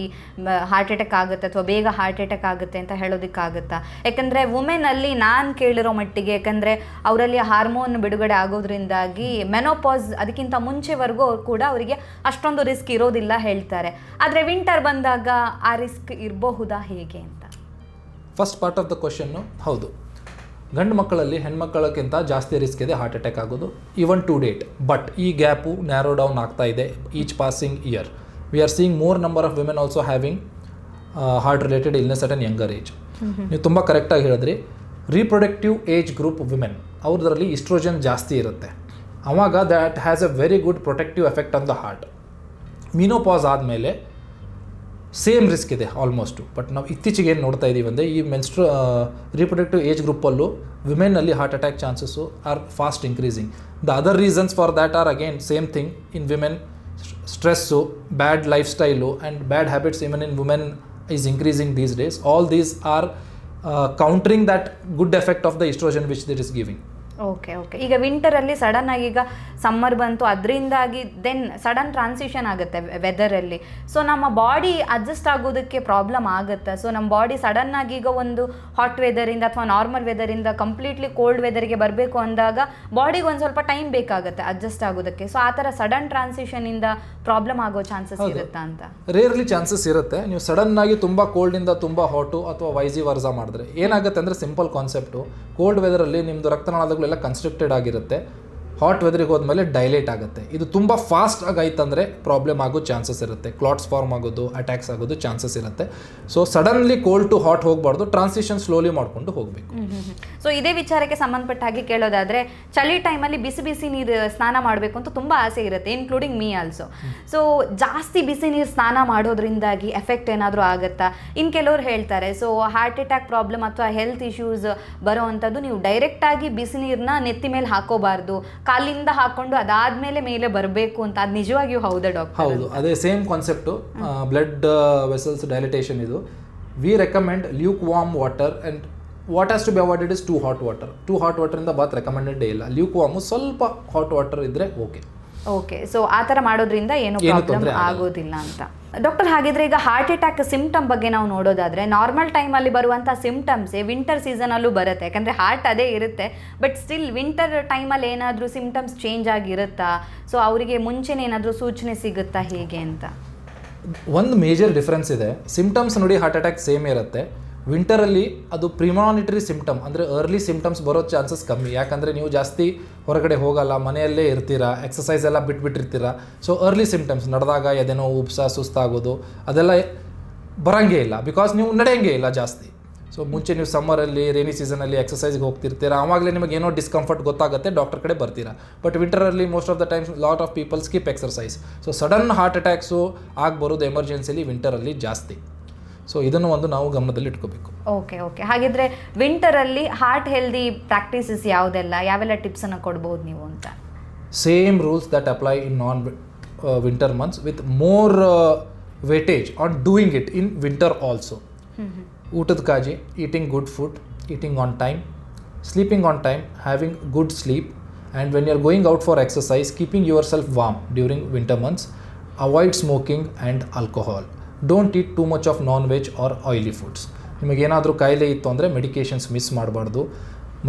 ಹಾರ್ಟ್ ಅಟ್ಯಾಕ್ ಆಗುತ್ತೆ ಅಥವಾ ಬೇಗ ಹಾರ್ಟ್ ಅಟ್ಯಾಕ್ ಆಗುತ್ತೆ ಅಂತ ಹೇಳೋದಕ್ಕಾಗುತ್ತಾ? ಯಾಕಂದರೆ ವುಮೆನಲ್ಲಿ ನಾನು ಕೇಳಿರೋ ಮಟ್ಟಿಗೆ, ಯಾಕಂದರೆ ಅವರಲ್ಲಿ ಹಾರ್ಮೋನ್ ಬಿಡುಗಡೆ ಆಗೋದ್ರಿಂದಾಗಿ ಮೆನೋಪಾಸ್ ಅದಕ್ಕಿಂತ ಮುಂಚೆವರೆಗೂ ಕೂಡ ಅವರಿಗೆ ಅಷ್ಟೊಂದು ರಿಸ್ಕ್ ಇರೋದಿಲ್ಲ ಹೇಳ್ತಾರೆ. ಆದರೆ ವಿಂಟರ್ ಬಂದಾಗ ಆ ರಿಸ್ಕ್ ಇರಬಹುದಾ ಹೇಗೆ ಅಂತ? First part of the question ಹೌದು. ಗಂಡು ಮಕ್ಕಳಲ್ಲಿ ಹೆಣ್ಮಕ್ಕಳಕ್ಕಿಂತ ಜಾಸ್ತಿ ರಿಸ್ಕ್ ಇದೆ ಹಾರ್ಟ್ ಅಟ್ಯಾಕ್ ಆಗೋದು. ಈವನ್ ಟು ಡೇಟ್ ಬಟ್ ಈ ಗ್ಯಾಪು ನ್ಯಾರೋ ಡೌನ್ ಆಗ್ತಾ ಇದೆ each passing year we are seeing more number of women also having heart related illness at an younger age ನೀವು ತುಂಬ ಕರೆಕ್ಟಾಗಿ ಹೇಳಿದ್ರಿ. ರೀಪ್ರೊಡಕ್ಟಿವ್ ಏಜ್ ಗ್ರೂಪ್ ವಿಮೆನ್ ಅವ್ರದ್ರಲ್ಲಿ ಇಸ್ಟ್ರೋಜನ್ ಜಾಸ್ತಿ ಇರುತ್ತೆ. ಅವಾಗ that has a very good protective effect on the heart menopause ಆದಮೇಲೆ ಸೇಮ್ ರಿಸ್ಕ್ ಇದೆ ಆಲ್ಮೋಸ್ಟು ಬಟ್ ನಾವು ಇತ್ತೀಚೆಗೆ ಏನು ನೋಡ್ತಾ ಇದ್ದೀವಿ ಅಂದರೆ, ಈ ಮೆನ್ಸ್ಟ್ರ ರೀಪ್ರೊಡಕ್ಟಿವ್ ಏಜ್ ಗ್ರೂಪಲ್ಲೂ ವಿಮೆನ್ನಲ್ಲಿ heart attack chances are fast increasing the other reasons for that are again same thing in women stress bad lifestyle and bad habits even in women is increasing these days all these are countering that good effect of the oestrogen which it is giving okay okay ಈಗ ವಿಂಟರಲ್ಲಿ ಸಡನ್ ಆಗಿ ಈಗ ಸಮ್ಮರ್ ಬಂತು ಅದರಿಂದಾಗಿ ದೆನ್ ಸಡನ್ ಟ್ರಾನ್ಸಿಷನ್ ಆಗುತ್ತೆ ವೆದರಲ್ಲಿ ಸೊ ನಮ್ಮ ಬಾಡಿ ಅಡ್ಜಸ್ಟ್ ಆಗೋದಕ್ಕೆ ಪ್ರಾಬ್ಲಮ್ ಆಗುತ್ತೆ. ಸೊ ನಮ್ಮ ಬಾಡಿ ಸಡನ್ ಆಗಿ ಈಗ ಒಂದು ಹಾಟ್ ವೆದರಿಂದ ಅಥವಾ ನಾರ್ಮಲ್ ವೆದರಿಂದ ಕಂಪ್ಲೀಟ್ಲಿ ಕೋಲ್ಡ್ ವೆದರ್ಗೆ ಬರಬೇಕು ಅಂದಾಗ ಬಾಡಿಗೆ ಒಂದು ಸ್ವಲ್ಪ ಟೈಮ್ ಬೇಕಾಗುತ್ತೆ ಅಡ್ಜಸ್ಟ್ ಆಗೋದಕ್ಕೆ. ಸೊ ಆ ಥರ ಸಡನ್ ಟ್ರಾನ್ಸಿಷನಿಂದ ಪ್ರಾಬ್ಲಮ್ ಆಗೋ ಚಾನ್ಸಸ್ ಇರುತ್ತಾ ಅಂತ? ರೇರ್ಲಿ ಚಾನ್ಸಸ್ ಇರುತ್ತೆ. ನೀವು ಸಡನ್ ಆಗಿ ತುಂಬ ಕೋಲ್ಡಿಂದ ತುಂಬ ಹಾಟು ಅಥವಾ ವೈಜಿ ವರ್ಜಾ ಮಾಡಿದ್ರೆ ಏನಾಗುತ್ತೆ ಅಂದರೆ ಸಿಂಪಲ್ ಕಾನ್ಸೆಪ್ಟು ಕೋಲ್ಡ್ ವೆದರಲ್ಲಿ ನಿಮ್ಮದು ರಕ್ತನಾಳಗಳೆಲ್ಲ ಕನ್ಸ್ಟ್ರಕ್ಟೆಡ್ ಆಗಿರುತ್ತೆ. ಹಾಟ್ ವೆದರಿಗೆ ಹೋದ್ಮೇಲೆ ಡೈಲೇಟ್ ಆಗುತ್ತೆ. ಇದು ತುಂಬ ಫಾಸ್ಟ್ ಆಗಿ ಆಯ್ತಂದರೆ ಪ್ರಾಬ್ಲಮ್ ಆಗೋ ಚಾನ್ಸಸ್ ಇರುತ್ತೆ. ಕ್ಲಾಟ್ಸ್ ಫಾರ್ಮ್ ಆಗೋದು ಅಟ್ಯಾಕ್ಸ್ ಆಗೋದು ಚಾನ್ಸಸ್ ಇರುತ್ತೆ. So suddenly cold to hot ಹೋಗಬಾರ್ದು ಟ್ರಾನ್ಸಿಷನ್ ಸ್ಲೋಲಿ ಮಾಡಿಕೊಂಡು ಹೋಗಬೇಕು. ಸೊ ಇದೇ ವಿಚಾರಕ್ಕೆ ಸಂಬಂಧಪಟ್ಟ ಹಾಗೆ ಕೇಳೋದಾದ್ರೆ ಚಳಿ ಟೈಮಲ್ಲಿ ಬಿಸಿ ಬಿಸಿ ನೀರು ಸ್ನಾನ ಮಾಡಬೇಕು ಅಂತ ತುಂಬ ಆಸೆ ಇರುತ್ತೆ ಇನ್ಕ್ಲೂಡಿಂಗ್ ಮೀ ಆಲ್ಸೋ ಸೊ ಜಾಸ್ತಿ ಬಿಸಿ ನೀರು ಸ್ನಾನ ಮಾಡೋದ್ರಿಂದಾಗಿ ಎಫೆಕ್ಟ್ ಏನಾದರೂ ಆಗುತ್ತಾ? ಇನ್ನು ಕೆಲವರು ಹೇಳ್ತಾರೆ ಸೊ ಹಾರ್ಟ್ ಅಟ್ಯಾಕ್ ಪ್ರಾಬ್ಲಮ್ ಅಥವಾ ಹೆಲ್ತ್ ಇಶ್ಯೂಸ್ ಬರೋ ಅಂಥದ್ದು ನೀವು ಡೈರೆಕ್ಟಾಗಿ ಬಿಸಿ ನೀರನ್ನ ನೆತ್ತಿ ಮೇಲೆ ಹಾಕೋಬಾರ್ದು. ಕಾಲಿಂದ ಹಾಕೊಂಡು ಅದಾದ್ಮೇಲೆ ಮೇಲೆ ಬರಬೇಕು ಅಂತ ಅದು ನಿಜವಾಗಿಯೂ ಹೌದಾ ಡಾಕ್ಟರ್? ಹೌದು ಅದೇ same concept blood vessels dilatation ಇದು. We recommend lukewarm water and what has to be avoided is too hot water too hot ವಾಟರಿಂದ bath recommended ಇಲ್ಲ. ಲ್ಯೂಕ್ ವಾಮ್ ಸ್ವಲ್ಪ ಹಾಟ್ ವಾಟರ್ ಇದ್ರೆ ಓಕೆ ಓಕೆ ಸೊ ಆ ಥರ ಮಾಡೋದ್ರಿಂದ ಏನು ಪ್ರಾಬ್ಲಮ್ ಆಗೋದಿಲ್ಲ ಅಂತ. ಡಾಕ್ಟರ್, ಹಾಗಿದ್ರೆ ಈಗ ಹಾರ್ಟ್ ಅಟ್ಯಾಕ್ ಸಿಂಪ್ಟಮ್ ಬಗ್ಗೆ ನಾವು ನೋಡೋದಾದ್ರೆ ನಾರ್ಮಲ್ ಟೈಮಲ್ಲಿ ಬರುವಂಥ ಸಿಂಪ್ಟಮ್ಸೇ ವಿಂಟರ್ ಸೀಸನಲ್ಲೂ ಬರುತ್ತೆ. ಯಾಕಂದರೆ ಹಾರ್ಟ್ ಅದೇ ಇರುತ್ತೆ ಬಟ್ ಸ್ಟಿಲ್ ವಿಂಟರ್ ಟೈಮಲ್ಲಿ ಏನಾದರೂ ಸಿಂಪ್ಟಮ್ಸ್ ಚೇಂಜ್ ಆಗಿರುತ್ತಾ? ಸೊ ಅವರಿಗೆ ಮುಂಚೆನೇ ಏನಾದರೂ ಸೂಚನೆ ಸಿಗುತ್ತಾ ಹೇಗೆ ಅಂತ? ಒಂದು ಮೇಜರ್ ಡಿಫ್ರೆನ್ಸ್ ಇದೆ. ಸಿಂಪ್ಟಮ್ಸ್ ನೋಡಿ ಹಾರ್ಟ್ ಅಟ್ಯಾಕ್ ಸೇಮ್ ಇರುತ್ತೆ. ವಿಂಟರಲ್ಲಿ ಅದು ಪ್ರಿಮಾನಿಟರಿ ಸಿಮ್ಟಮ್ ಅಂದರೆ ಅರ್ಲಿ ಸಿಮ್ಟಮ್ಸ್ ಬರೋ ಚಾನ್ಸಸ್ ಕಮ್ಮಿ. ಯಾಕಂದರೆ ನೀವು ಜಾಸ್ತಿ ಹೊರಗಡೆ ಹೋಗಲ್ಲ, ಮನೆಯಲ್ಲೇ ಇರ್ತೀರಾ ಎಕ್ಸಸೈಸ್ ಎಲ್ಲ ಬಿಟ್ಬಿಟ್ಟಿರ್ತೀರ. ಸೊ ಅರ್ಲಿ ಸಿಮ್ಟಮ್ಸ್ ನಡೆದಾಗ ಎದೆನೋ ಉಪ್ಸ, ಸುಸ್ತಾಗೋದು, ಅದೆಲ್ಲ ಬರಂಗೇ ಇಲ್ಲ. ಬಿಕಾಸ್ ನೀವು ನಡೆಯಂಗೇ ಇಲ್ಲ ಜಾಸ್ತಿ. ಸೊ ಮುಂಚೆ ನೀವು ಸಮ್ಮರಲ್ಲಿ ರೇನಿ ಸೀಸನಲ್ಲಿ ಎಕ್ಸಸೈಸ್ಗೆ ಹೋಗ್ತಿರ್ತೀರ, ಆವಾಗಲೇ ನಿಮಗೆ ಏನೋ ಡಿಸ್ಕಂಫರ್ಟ್ ಗೊತ್ತಾಗುತ್ತೆ ಡಾಕ್ಟರ್ ಕಡೆ ಬರ್ತೀರಾ. But ವಿಂಟರಲ್ಲಿ most of the times lot of people skip exercise so sudden heart attacks ಆಗಿ ಬರೋದು ಎಮರ್ಜೆನ್ಸಿಲಿ ವಿಂಟರಲ್ಲಿ ಜಾಸ್ತಿ. ಸೊ ಇದನ್ನು ಒಂದು ನಾವು ಗಮನದಲ್ಲಿ ಇಟ್ಕೋಬೇಕು. ಓಕೆ ಓಕೆ ಹಾಗಿದ್ರೆ ವಿಂಟರಲ್ಲಿ ಹಾರ್ಟ್ ಹೆಲ್ದಿ ಪ್ರಾಕ್ಟೀಸಸ್ ಯಾವುದೆಲ್ಲ? ಯಾವೆಲ್ಲ ಟಿಪ್ಸನ್ನು ಕೊಡ್ಬೋದು ನೀವು ಅಂತ? Same rules that apply in non winter months with more weightage on doing it in winter also ಊಟದ ಕಾಜಿ eating good food eating on time sleeping on time having good sleep and when you are going out for exercise keeping yourself warm during winter months avoid smoking and alcohol don't eat too much of non veg or oily foods ನಿಮಗೇನಾದರೂ ಕಾಯಿಲೆ ಇತ್ತು ಅಂದರೆ ಮೆಡಿಕೇಷನ್ಸ್ ಮಿಸ್ ಮಾಡಬಾರ್ದು.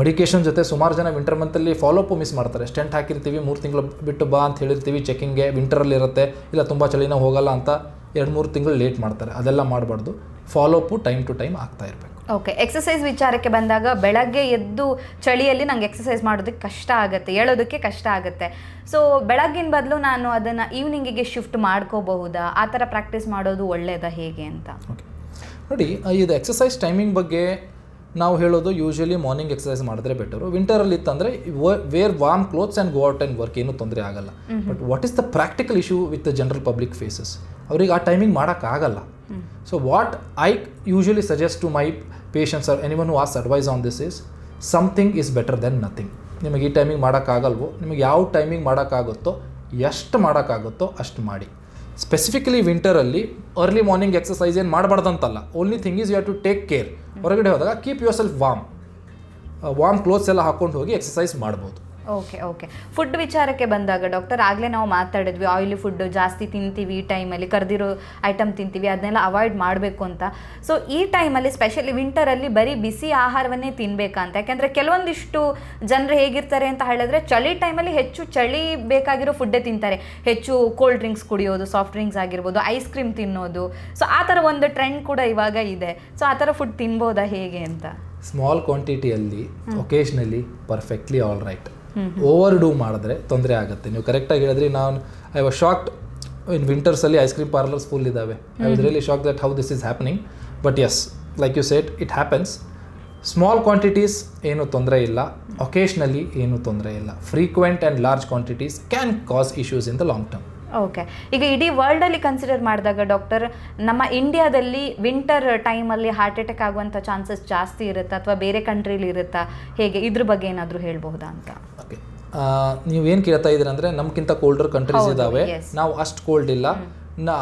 ಮೆಡಿಕೇಷನ್ ಜೊತೆ ಸುಮಾರು ಜನ ವಿಂಟರ್ ಮಂತಲ್ಲಿ ಫಾಲೋಅಪ್ ಮಿಸ್ ಮಾಡ್ತಾರೆ. ಸ್ಟೆಂಟ್ ಹಾಕಿರ್ತೀವಿ, ಮೂರು ತಿಂಗಳು ಬಿಟ್ಟು ಬಾ ಅಂತ ಹೇಳಿರ್ತೀವಿ ಚೆಕಿಂಗ್ಗೆ ವಿಂಟರಲ್ಲಿ ಇರುತ್ತೆ, ಇಲ್ಲ ತುಂಬ ಚಳಿನ ಹೋಗಲ್ಲ ಅಂತ ಎರಡು ಮೂರು ತಿಂಗಳು ಲೇಟ್ ಮಾಡ್ತಾರೆ. ಅದೆಲ್ಲ ಮಾಡಬಾರ್ದು. ಫಾಲೋಅಪ್ಪು ಟೈಮ್ ಟು ಟೈಮ್ ಆಗ್ತಾ ಇರಬೇಕು. ಓಕೆ ಎಕ್ಸಸೈಸ್ ವಿಚಾರಕ್ಕೆ ಬಂದಾಗ ಬೆಳಗ್ಗೆ ಎದ್ದು ಚಳಿಯಲ್ಲಿ ನಂಗೆ ಎಕ್ಸಸೈಸ್ ಮಾಡೋದಕ್ಕೆ ಕಷ್ಟ ಆಗುತ್ತೆ ಹೇಳೋದಕ್ಕೆ ಕಷ್ಟ ಆಗುತ್ತೆ. ಸೊ ಬೆಳಗ್ಗಿನ ಬದಲು ನಾನು ಅದನ್ನು ಈವ್ನಿಂಗಿಗೆ ಶಿಫ್ಟ್ ಮಾಡ್ಕೋಬಹುದಾ? ಆ ಥರ ಪ್ರಾಕ್ಟೀಸ್ ಮಾಡೋದು ಒಳ್ಳೆಯದಾ ಹೇಗೆ ಅಂತ? ನೋಡಿ ಇದು ಎಕ್ಸಸೈಸ್ ಟೈಮಿಂಗ್ ಬಗ್ಗೆ ನಾವು ಹೇಳೋದು ಯೂಶಲಿ ಮಾರ್ನಿಂಗ್ ಎಕ್ಸಸೈಸ್ ಮಾಡಿದ್ರೆ ಬೆಟರು ವಿಂಟರಲ್ಲಿ ಇತ್ತಂದರೆ wear warm clothes and go out and work ಏನೂ ತೊಂದರೆ ಆಗಲ್ಲ. But what is the practical issue with the general public faces ಅವ್ರಿಗೆ ಆ ಟೈಮಿಂಗ್ ಮಾಡೋಕ್ಕಾಗಲ್ಲ so what I usually suggest to my patients or anyone who as advice on this is something is better than nothing ನಿಮಗೆ ಈ ಟೈಮಿಂಗ್ ಮಾಡೋಕ್ಕಾಗಲ್ವೋ? ನಿಮಗೆ ಯಾವ ಟೈಮಿಂಗ್ ಮಾಡೋಕ್ಕಾಗುತ್ತೋ? ಎಷ್ಟು ಮಾಡೋಕ್ಕಾಗುತ್ತೋ ಅಷ್ಟು ಮಾಡಿ. ಸ್ಪೆಸಿಫಿಕಲಿ ವಿಂಟರಲ್ಲಿ ಅರ್ಲಿ ಮಾರ್ನಿಂಗ್ ಎಕ್ಸಸೈಸ್ ಏನು ಮಾಡಬಾರ್ದಂತಲ್ಲ only thing is you have to take care ಹೊರಗಡೆ ಹೋದಾಗ keep yourself warm warm clothes ಎಲ್ಲ ಹಾಕ್ಕೊಂಡು ಹೋಗಿ ಎಕ್ಸಸೈಸ್ ಮಾಡ್ಬೋದು. ಓಕೆ ಓಕೆ ಫುಡ್ ವಿಚಾರಕ್ಕೆ ಬಂದಾಗ ಡಾಕ್ಟರ್ ಆಗಲೇ ನಾವು ಮಾತಾಡಿದ್ವಿ ಆಯಿಲಿ ಫುಡ್ ಜಾಸ್ತಿ ತಿಂತೀವಿ ಈ ಟೈಮಲ್ಲಿ ಕರೆದಿರೋ ಐಟಮ್ ತಿಂತೀವಿ ಅದನ್ನೆಲ್ಲ ಅವಾಯ್ಡ್ ಮಾಡಬೇಕು ಅಂತ. ಸೊ ಈ ಟೈಮಲ್ಲಿ ಸ್ಪೆಷಲಿ ವಿಂಟರಲ್ಲಿ ಬರೀ ಬಿಸಿ ಆಹಾರವನ್ನೇ ತಿನ್ನಬೇಕಂತ ಯಾಕೆಂದರೆ ಕೆಲವೊಂದಿಷ್ಟು ಜನರು ಹೇಗಿರ್ತಾರೆ ಅಂತ ಹೇಳಿದ್ರೆ ಚಳಿ ಟೈಮಲ್ಲಿ ಹೆಚ್ಚು ಚಳಿ ಬೇಕಾಗಿರೋ ಫುಡ್ಡೇ ತಿಂತಾರೆ. ಹೆಚ್ಚು ಕೋಲ್ಡ್ ಡ್ರಿಂಕ್ಸ್ ಕುಡಿಯೋದು ಸಾಫ್ಟ್ ಡ್ರಿಂಕ್ಸ್ ಆಗಿರ್ಬೋದು ಐಸ್ ಕ್ರೀಮ್ ತಿನ್ನೋದು. ಸೊ ಆ ಥರ ಒಂದು ಟ್ರೆಂಡ್ ಕೂಡ ಇವಾಗ ಇದೆ. ಸೊ ಆ ಥರ ಫುಡ್ ತಿನ್ಬೋದಾ ಹೇಗೆ ಅಂತ? Small ಕ್ವಾಂಟಿಟಿಯಲ್ಲಿ occasionally perfectly all right overdo ಮಾಡಿದ್ರೆ ತೊಂದರೆ ಆಗುತ್ತೆ. ನೀವು ಕರೆಕ್ಟಾಗಿ ಹೇಳಿದ್ರಿ ನಾನು ಐ ವಾಸ್ ಶಾಕ್ಡ್ ಇನ್ ವಿಂಟರ್ಸಲ್ಲಿ ಐಸ್ ಕ್ರೀಮ್ ಪಾರ್ಲರ್ಸ್ ಫುಲ್ ಇದ್ದಾವೆ. I was really shock that how this is happening but yes like you said it happens small quantities ಏನು ತೊಂದರೆ ಇಲ್ಲ. ಒಕೇಶ್ನಲಿ ಏನು ತೊಂದರೆ ಇಲ್ಲ. Frequent and large quantities can cause issues in the long term okay ಈಗ ಇಡೀ ವರ್ಲ್ಡಲ್ಲಿ ಕನ್ಸಿಡರ್ ಮಾಡಿದಾಗ ಡಾಕ್ಟರ್ ನಮ್ಮ ಇಂಡಿಯಾದಲ್ಲಿ ವಿಂಟರ್ ಟೈಮಲ್ಲಿ ಹಾರ್ಟ್ ಅಟ್ಯಾಕ್ ಆಗುವಂಥ ಚಾನ್ಸಸ್ ಜಾಸ್ತಿ ಇರುತ್ತಾ? ಅಥವಾ ಬೇರೆ ಕಂಟ್ರೀಲಿ ಇರುತ್ತಾ? ಹೇಗೆ? ಇದ್ರ ಬಗ್ಗೆ ಏನಾದರೂ ಹೇಳ್ಬಹುದಾ ಅಂತ? ನೀವು ಏನು ಕೇಳ್ತಾ ಇದ್ದೀರ ಅಂದರೆ ನಮ್ಗಿಂತ ಕೋಲ್ಡರ್ ಕಂಟ್ರೀಸ್ ಇದ್ದಾವೆ ನಾವು ಅಷ್ಟು ಕೋಲ್ಡ್ ಇಲ್ಲ.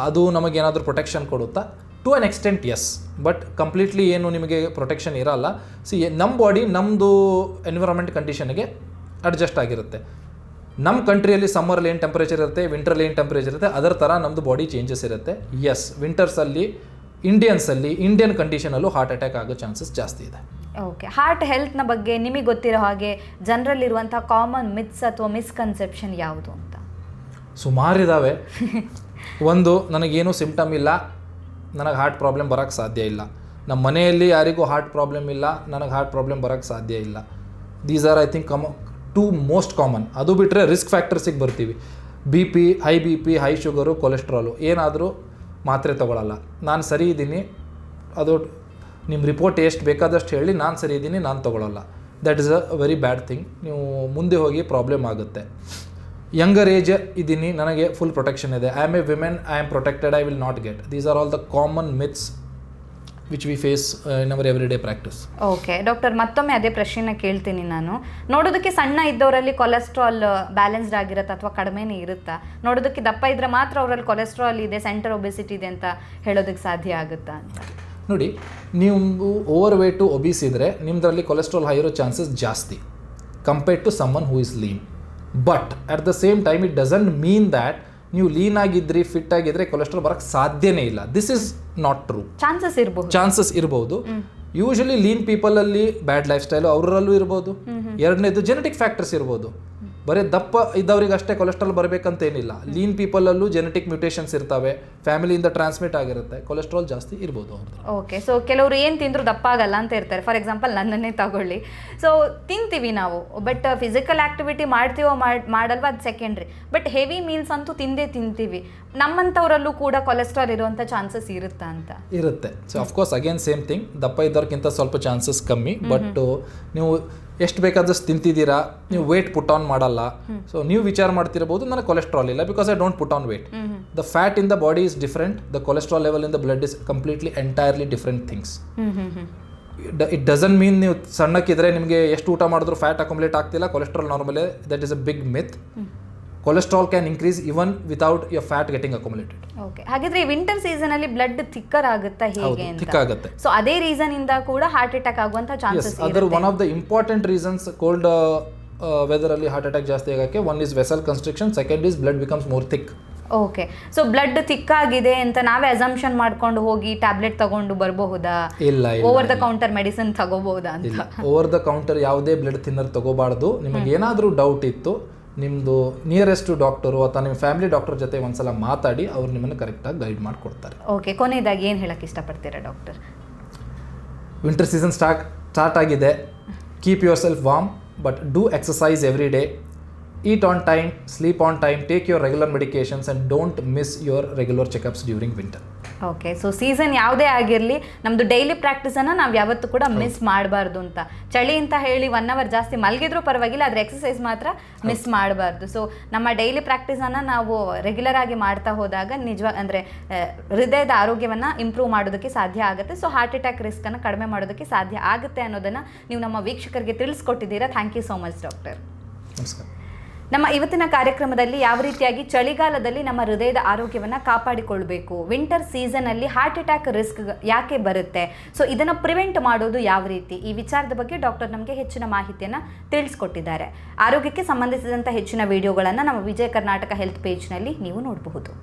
ಅದು ನಮಗೆ ಏನಾದರೂ ಪ್ರೊಟೆಕ್ಷನ್ ಕೊಡುತ್ತಾ? To an extent yes but completely ಏನು ನಿಮಗೆ ಪ್ರೊಟೆಕ್ಷನ್ ಇರಲ್ಲ. ಸಿ ನಮ್ಮ ಬಾಡಿ ನಮ್ಮದು ಎನ್ವಿರಾನ್ಮೆಂಟ್ ಕಂಡೀಷನ್ಗೆ ಅಡ್ಜಸ್ಟ್ ಆಗಿರುತ್ತೆ. ನಮ್ಮ ಕಂಟ್ರಿಯಲ್ಲಿ ಸಮ್ಮರಲ್ಲಿ ಏನು ಟೆಂಪ್ರೇಚರ್ ಇರುತ್ತೆ? ವಿಂಟರ್ಲಿ ಏನು ಟೆಂಪ್ರೇಚರ್ ಇರುತ್ತೆ? ಅದರ ಥರ ನಮ್ಮದು ಬಾಡಿ ಚೇಂಜಸ್ ಇರುತ್ತೆ. ಎಸ್ ವಿಂಟರ್ಸಲ್ಲಿ ಇಂಡಿಯನ್ಸಲ್ಲಿ ಇಂಡಿಯನ್ ಕಂಡೀಷನಲ್ಲೂ ಹಾರ್ಟ್ ಅಟ್ಯಾಕ್ ಆಗೋ ಚಾನ್ಸಸ್ ಜಾಸ್ತಿ ಇದೆ. ಓಕೆ ಹಾರ್ಟ್ ಹೆಲ್ತ್ನ ಬಗ್ಗೆ ನಿಮಗೆ ಗೊತ್ತಿರೋ ಹಾಗೆ ಜನರಲ್ಲಿರುವಂಥ ಕಾಮನ್ ಮಿತ್ಸ್ ಅಥವಾ ಮಿಸ್ಕನ್ಸೆಪ್ಷನ್ ಯಾವುದು ಅಂತ? ಸುಮಾರಿದ್ದಾವೆ ಒಂದು ನನಗೇನು ಸಿಂಪ್ಟಮ್ ಇಲ್ಲ. ನನಗೆ ಹಾರ್ಟ್ ಪ್ರಾಬ್ಲಮ್ ಬರೋಕ್ಕೆ ಸಾಧ್ಯ ಇಲ್ಲ. ನಮ್ಮ ಮನೆಯಲ್ಲಿ ಯಾರಿಗೂ ಹಾರ್ಟ್ ಪ್ರಾಬ್ಲಮ್ ಇಲ್ಲ. ನನಗೆ ಹಾರ್ಟ್ ಪ್ರಾಬ್ಲಮ್ ಬರೋಕ್ಕೆ ಸಾಧ್ಯ ಇಲ್ಲ. These are I think come to most common ಅದು ಬಿಟ್ಟರೆ ರಿಸ್ಕ್ ಫ್ಯಾಕ್ಟರ್ಸಿಗೆ ಬರ್ತೀವಿ. B P high B P high sugar cholesterol ಏನಾದರೂ ಮಾತ್ರೆ ತೊಗೊಳಲ್ಲ. ನಾನು ಸರಿ ಇದ್ದೀನಿ. ಅದು ನಿಮ್ಮ ರಿಪೋರ್ಟ್ ಎಷ್ಟು ಬೇಕಾದಷ್ಟು ಹೇಳಿ ನಾನು ಸರಿ ಇದ್ದೀನಿ, ನಾನು ತೊಗೊಳಲ್ಲ. That is a very bad thing ನೀವು ಮುಂದೆ ಹೋಗಿ ಪ್ರಾಬ್ಲಮ್ ಆಗುತ್ತೆ. ಯಂಗರ್ ಏಜ್ ಇದ್ದೀನಿ. ನನಗೆ ಫುಲ್ ಪ್ರೊಟೆಕ್ಷನ್ ಇದೆ. I am a women I am protected I will not get these are all the common myths which we face in our everyday practice okay doctor ಮತ್ತೊಮ್ಮೆ ಅದೇ ಪ್ರಶ್ನೆನ ಕೇಳ್ತೀನಿ ನಾನು. ನೋಡೋದಕ್ಕೆ ಸಣ್ಣ ಇದ್ದವರಲ್ಲಿ ಕೊಲೆಸ್ಟ್ರಾಲ್ ಬ್ಯಾಲೆನ್ಸ್ಡ್ ಆಗಿರುತ್ತೆ ಅಥವಾ ಕಡಿಮೆನೇ ಇರುತ್ತಾ? ನೋಡೋದಕ್ಕೆ ದಪ್ಪ ಇದ್ರೆ ಮಾತ್ರ ಅವರಲ್ಲಿ ಕೊಲೆಸ್ಟ್ರಾಲ್ ಇದೆ ಸೆಂಟರ್ ಒಬೆಸಿಟಿ ಇದೆ ಅಂತ ಹೇಳೋದಕ್ಕೆ ಸಾಧ್ಯ ಆಗುತ್ತಾ ಅಂತ? ನೋಡಿ ನೀವು ಓವರ್ ವೇಟು ಒಬೀಸ್ ಇದ್ದರೆ ನಿಮ್ಮದ್ರಲ್ಲಿ ಕೊಲೆಸ್ಟ್ರಾಲ್ ಹೈ ಇರೋ ಚಾನ್ಸಸ್ ಜಾಸ್ತಿ compared to someone who is lean but at the same time it doesn't mean that ನೀವು ಲೀನ್ ಆಗಿದ್ರಿ ಫಿಟ್ ಆಗಿದ್ರೆ ಕೊಲೆಸ್ಟ್ರಾಲ್ ಬರಕ್ ಸಾಧ್ಯನೇ ಇಲ್ಲ. This is not true chances ಇರಬಹುದು. ಚಾನ್ಸಸ್ ಇರಬಹುದು. ಯೂಶಲಿ ಲೀನ್ ಪೀಪಲ್ ಅಲ್ಲಿ ಬ್ಯಾಡ್ ಲೈಫ್ ಸ್ಟೈಲ್ ಅವರಲ್ಲೂ ಇರಬಹುದು ಎರಡನೇದು ಜೆನೆಟಿಕ್ ಫ್ಯಾಕ್ಟರ್ಸ್ ಇರ್ಬೋದು. ಬರೀ ದಪ್ಪ ಇದ್ದವ್ರಿಗೆ ಅಷ್ಟೇ ಕೊಲೆಸ್ಟ್ರಾಲ್ ಬರಬೇಕಂತ ಏನಿಲ್ಲ ಲೀನ್ ಪೀಪಲಲ್ಲೂ ಜೆನೆಟಿಕ್ ಮ್ಯೂಟೇಷನ್ಸ್ ಇರ್ತವೆ ಫ್ಯಾಮಿಲಿಯಿಂದ ಟ್ರಾನ್ಸ್ಮಿಟ್ ಆಗಿರುತ್ತೆ. ಕೊಲೆಸ್ಟ್ರಾಲ್ ಜಾಸ್ತಿ ಇರ್ಬೋದು ಅವ್ರದ್ದು ಓಕೆ ಸೊ ಕೆಲವರು ಏನು ತಿಂದರೂ ದಪ್ಪ ಆಗಲ್ಲ ಅಂತ ಇರ್ತಾರೆ. ಫಾರ್ ಎಕ್ಸಾಂಪಲ್ ನನ್ನನ್ನೇ ತಗೊಳ್ಳಿ. ಸೊ ತಿಂತೀವಿ ನಾವು. ಬಟ್ ಫಿಸಿಕಲ್ ಆ್ಯಕ್ಟಿವಿಟಿ ಮಾಡ್ತೀವೋ ಮಾಡಲ್ವಾ ಮಾಡಲ್ವ? ಅದು ಸೆಕೆಂಡ್ರಿ ಬಟ್ ಹೆವಿ ಮೀಲ್ಸ್ ಅಂತೂ ತಿಂದೇ ತಿಂತೀವಿ. ನಮ್ಮಂಥವರಲ್ಲೂ ಕೂಡ ಕೊಲೆಸ್ಟ್ರಾಲ್ ಇರುವಂಥ ಚಾನ್ಸಸ್ ಇರುತ್ತಾ ಅಂತ? ಇರುತ್ತೆ. So of course again same thing ದಪ್ಪ ಇದ್ದವ್ರಿಗಿಂತ ಸ್ವಲ್ಪ ಚಾನ್ಸಸ್ ಕಮ್ಮಿ. ಬಟ್ ನೀವು ಎಷ್ಟು ಬೇಕಾದಷ್ಟು ತಿಂತಿದ್ದೀರಾ ನೀವು ವೇಟ್ ಪುಟ್ ಆನ್ ಮಾಡಲ್ಲ. ಸೊ ನೀವು ವಿಚಾರ ಮಾಡ್ತಿರಬಹುದು ನನಗೆ ಕೊಲೆಸ್ಟ್ರಾಲ್ ಇಲ್ಲ because I don't put on weight the fat in the body is different the cholesterol level in the blood is completely entirely different things it doesn't mean ನೀವು ಸಣ್ಣಕ್ಕಿದ್ರೆ ನಿಮಗೆ ಎಷ್ಟು ಊಟ ಮಾಡಿದ್ರು ಫ್ಯಾಟ್ ಅಕೊಮುಲೇಟ್ ಆಗ್ತಿಲ್ಲ cholesterol normal that is a big myth cholesterol can increase even without your fat getting accumulated okay ಹಾಗಿದ್ರೆ ವಿಂಟರ್ ಸೀಸನ್ ಅಲ್ಲಿ ಬ್ಲಡ್ ಥಿಕ್ಕರ್ ಆಗುತ್ತಾ ಹೇಗೆ ಅಂತ? ಥಿಕ್ ಆಗುತ್ತೆ. ಸೊ ಅದೇ ರೀಸನ್ ಇಂದ ಕೂಡ ಹಾರ್ಟ್ ಅಟ್ಯಾಕ್ ಆಗುವಂತ ಚಾನ್ಸಸ್ ಅದರ one of the important reasons cold ವೆದರಲ್ಲಿ heart attack ಜಾಸ್ತಿ ಆಗಕ್ಕೆ one is vessel construction second is blood becomes more thick okay so blood thick ಆಗಿದೆ ಅಂತ ನಾವೇ ಅಸಂಪ್ಷನ್ ಮಾಡ್ಕೊಂಡು ಹೋಗಿ ಟ್ಯಾಬ್ಲೆಟ್ ತಗೊಂಡು ಬರಬಹುದಾ? ಇಲ್ಲ ಓವರ್ ದ ಕೌಂಟರ್ ಮೆಡಿಸಿನ್ ತಗೋಬಹುದಾ ಅಂತ? ಇಲ್ಲ. ಓವರ್ ದ ಕೌಂಟರ್ ಯಾವುದೇ ಬ್ಲಡ್ ಥಿನ್ನರ್ ತಗೋಬಾರ್ದು. ನಿಮಗೆ ಏನಾದರೂ ಡೌಟ್ ಇತ್ತು ನಿಮ್ಮದು ನಿಯರೆಸ್ಟ್ ಡಾಕ್ಟರು ಅಥವಾ ನಿಮ್ಮ ಫ್ಯಾಮಿಲಿ ಡಾಕ್ಟರ್ ಜೊತೆ ಒಂದ್ಸಲ ಮಾತಾಡಿ ಅವ್ರು ನಿಮ್ಮನ್ನು ಕರೆಕ್ಟಾಗಿ ಗೈಡ್ ಮಾಡಿಕೊಡ್ತಾರೆ. ಓಕೆ ಕೊನೆಯದಾಗಿ ಏನು ಹೇಳಕ್ಕೆ ಇಷ್ಟಪಡ್ತೀರಾ doctor winter season start start ಆಗಿದೆ. Keep yourself warm but do exercise every day eat on time sleep on time take your regular medications and don't miss your regular checkups during winter okay so season ಯಾವುದೇ ಆಗಿರಲಿ ನಮ್ಮದು ಡೈಲಿ ಪ್ರಾಕ್ಟೀಸನ್ನು ನಾವು ಯಾವತ್ತೂ ಕೂಡ ಮಿಸ್ ಮಾಡಬಾರ್ದು ಅಂತ. ಚಳಿ ಅಂತ ಹೇಳಿ ಒನ್ ಅವರ್ ಜಾಸ್ತಿ ಮಲಗಿದ್ರೂ ಪರವಾಗಿಲ್ಲ ಆದರೆ ಎಕ್ಸಸೈಸ್ ಮಾತ್ರ ಮಿಸ್ ಮಾಡಬಾರ್ದು. ಸೊ ನಮ್ಮ ಡೈಲಿ ಪ್ರಾಕ್ಟೀಸನ್ನು ನಾವು ರೆಗ್ಯುಲರ್ ಆಗಿ ಮಾಡ್ತಾ ಹೋದಾಗ ನಿಜ ಅಂದರೆ ಹೃದಯದ ಆರೋಗ್ಯವನ್ನು ಇಂಪ್ರೂವ್ ಮಾಡೋದಕ್ಕೆ ಸಾಧ್ಯ ಆಗುತ್ತೆ. ಸೊ ಹಾರ್ಟ್ ಅಟ್ಯಾಕ್ ರಿಸ್ಕನ್ನು ಕಡಿಮೆ ಮಾಡೋದಕ್ಕೆ ಸಾಧ್ಯ ಆಗುತ್ತೆ ಅನ್ನೋದನ್ನು ನೀವು ನಮ್ಮ ವೀಕ್ಷಕರಿಗೆ ತಿಳಿಸ್ಕೊಟ್ಟಿದ್ದೀರಾ. Thank you so much doctor ನಮಸ್ಕಾರ. ನಮ್ಮ ಇವತ್ತಿನ ಕಾರ್ಯಕ್ರಮದಲ್ಲಿ ಯಾವ ರೀತಿಯಾಗಿ ಚಳಿಗಾಲದಲ್ಲಿ ನಮ್ಮ ಹೃದಯದ ಆರೋಗ್ಯವನ್ನು ಕಾಪಾಡಿಕೊಳ್ಬೇಕು? ವಿಂಟರ್ ಸೀಸನಲ್ಲಿ ಹಾರ್ಟ್ ಅಟ್ಯಾಕ್ ರಿಸ್ಕ್ ಯಾಕೆ ಬರುತ್ತೆ? ಸೊ ಇದನ್ನು ಪ್ರಿವೆಂಟ್ ಮಾಡೋದು ಯಾವ ರೀತಿ? ಈ ವಿಚಾರದ ಬಗ್ಗೆ ಡಾಕ್ಟರ್ ನಮಗೆ ಹೆಚ್ಚಿನ ಮಾಹಿತಿಯನ್ನು ತಿಳಿಸ್ಕೊಟ್ಟಿದ್ದಾರೆ. ಆರೋಗ್ಯಕ್ಕೆ ಸಂಬಂಧಿಸಿದಂಥ ಹೆಚ್ಚಿನ ವಿಡಿಯೋಗಳನ್ನು ನಮ್ಮ ವಿಜಯ ಕರ್ನಾಟಕ ಹೆಲ್ತ್ ಪೇಜ್ನಲ್ಲಿ ನೀವು ನೋಡಬಹುದು.